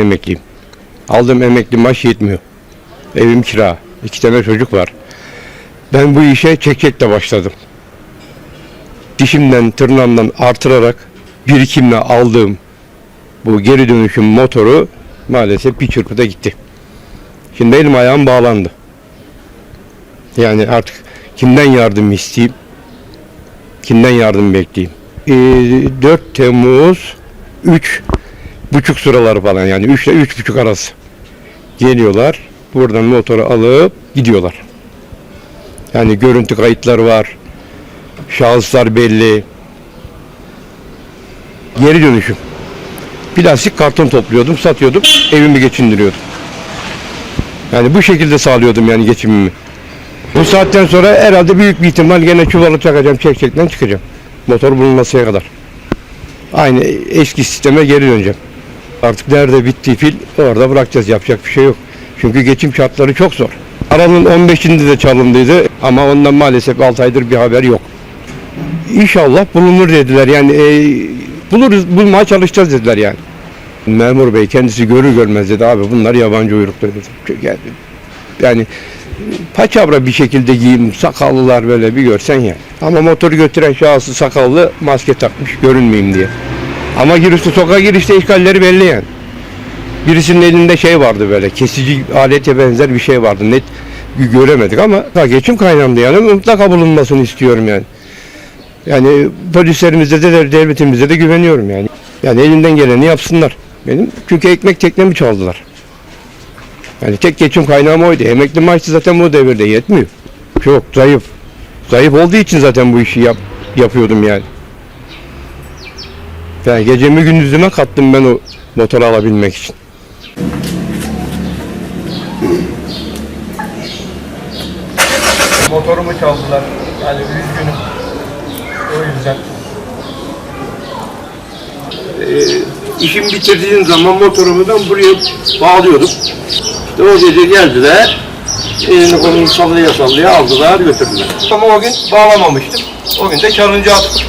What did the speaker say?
emekliyim. Aldığım emekli maaş yetmiyor. Evim kira. iki tane çocuk var. Ben bu işe çekçekle başladım. Dişimden, tırnağımdan artırarak birikimle aldığım bu geri dönüşüm motoru maalesef bir çırpıda gitti. Şimdi elim ayağım bağlandı. Yani artık kimden yardım isteyeyim? Kimden yardım bekleyeyim? Ee, 4 Temmuz 3 buçuk sıraları falan yani 3 ile üç buçuk arası geliyorlar. Buradan motoru alıp gidiyorlar. Yani görüntü kayıtları var. Şahıslar belli. Geri dönüşüm. Plastik karton topluyordum, satıyordum, evimi geçindiriyordum. Yani bu şekilde sağlıyordum yani geçimimi. Bu saatten sonra herhalde büyük bir ihtimal gene çuvalı çakacağım, çekçekten çıkacağım. Motor bulunmasaya kadar. Aynı eski sisteme geri döneceğim. Artık nerede bitti fil orada bırakacağız. Yapacak bir şey yok. Çünkü geçim şartları çok zor. Aranın 15'inde de çalındıydı ama ondan maalesef 6 aydır bir haber yok. İnşallah bulunur dediler. Yani e, buluruz, bulmaya çalışacağız dediler yani. Memur bey kendisi görür görmez dedi abi bunlar yabancı uyruklu dedi. Yani, yani paçavra bir şekilde giyim, sakallılar böyle bir görsen ya. Ama motoru götüren şahsı sakallı maske takmış görünmeyeyim diye. Ama girişte sokağa girişte işgalleri belli yani. Birisinin elinde şey vardı böyle kesici alete benzer bir şey vardı. Net göremedik ama ha, geçim kaynağımdı yani mutlaka bulunmasını istiyorum yani. Yani polislerimize de devletimize de güveniyorum yani. Yani elinden geleni yapsınlar. Benim çünkü ekmek teknemi çaldılar. Yani tek geçim kaynağım oydu. Emekli maaşı zaten bu devirde yetmiyor. Çok zayıf. Zayıf olduğu için zaten bu işi yap, yapıyordum yani. Yani gecemi gündüzüme kattım ben o motoru alabilmek için. Motorumu çaldılar. Yani üzgünüm. O yüzden. Ee, işimi bitirdiğim zaman motorumu ben buraya bağlıyordum. İşte o gece geldiler. Elini kolunu sallaya sallaya aldılar götürdüler. Ama o gün bağlamamıştım. O gün de çalınca attım.